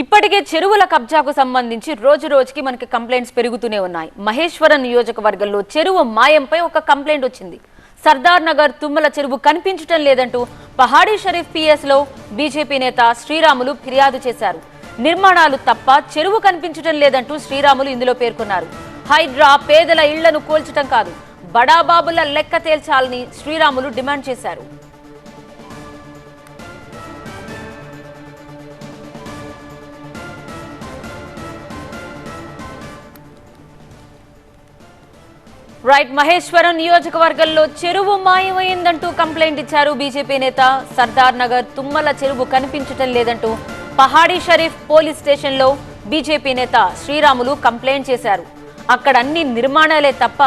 ఇప్పటికే చెరువుల కబ్జాకు సంబంధించి రోజు రోజుకి మనకి కంప్లైంట్స్ పెరుగుతూనే ఉన్నాయి. మహేశ్వరం నియోజకవర్గంలో చెరువు మాయంపై ఒక కంప్లైంట్ వచ్చింది. సర్దార్ నగర్ తుమ్మల చెరువు కనిపించటం లేదంటూ పహాడీ షరీఫ్ పిఎస్లో బీజేపీ నేత శ్రీరాములు ఫిర్యాదు చేశారు. నిర్మాణాలు తప్ప చెరువు కనిపించటం లేదంటూ శ్రీరాములు ఇందులో పేర్కొన్నారు. హైడ్రా పేదల ఇళ్ళను కోల్చటం కాదు బడాబాబుల లెక్క తేల్చాలని శ్రీరాములు డిమాండ్ చేశారు. రైట్ మహేశ్వరం నియోజకవర్గంలో చెరువు మాయమైందంటూ కంప్లైంట్ ఇచ్చారు బీజేపీ నేత. సర్దార్ నగర్ తుమ్మల చెరువు కనిపించటం లేదంటూ పహాడీ షరీఫ్ పోలీస్ స్టేషన్లో బీజేపీ నేత శ్రీరాములు కంప్లైంట్ చేశారు. అక్కడ అన్ని నిర్మాణాలే తప్ప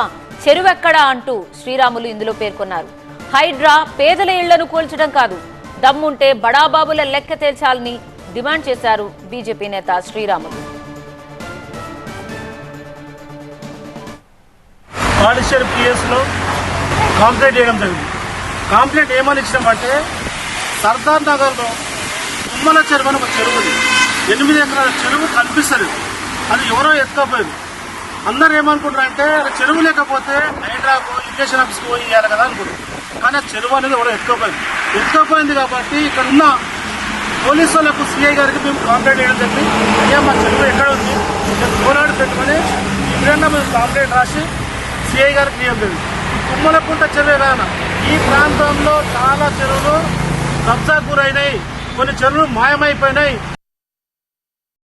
చెరువెక్కడా అంటూ శ్రీరాములు ఇందులో పేర్కొన్నారు. హైడ్రా పేదల ఇళ్ళను కూల్చడం కాదు దమ్ముంటే బడాబాబుల లెక్క తేల్చాలని డిమాండ్ చేశారు బీజేపీ నేత శ్రీరాములు. పాలిషర్ పిఎస్లో కాంప్లైంట్ చేయడం జరిగింది. కాంప్లైంట్ ఏమని ఇచ్చినామంటే సర్దార్ నగర్లో తుమ్మల చెరువు అని ఒక చెరువు ఎనిమిది ఎకరాల చెరువు కనిపిస్తుంది అది ఎవరో ఎత్తుకపోయారు. అందరు ఏమనుకుంటారంటే అది చెరువు లేకపోతే హైడ్రాకు ఇరిగేషన్ ఆఫీస్కి పోయి ఇవ్వాలి కదా అనుకుంటారు కానీ ఆ చెరువు అనేది ఎవరో ఎత్తుకపోయింది ఎత్తుకపోయింది కాబట్టి ఇక్కడ ఉన్న పోలీసు వాళ్ళకు సిఐ గారికి మేము కాంప్లైంట్ చేయడం జరిగింది. అయ్యా మా చెరువు ఎక్కడ ఉంది? నేను పోరాడి పెట్టుకొని ఈ మేము కాంప్లైంట్ రాసి సిఐ గారికి ఇవ్వడం జరిగింది ఈ కుమ్మలకుంట చెరువు రాన. ఈ ప్రాంతంలో చాలా చెరువులు కబ్జా గురైనాయి. కొన్ని చెరువులు మాయమైపోయినాయి.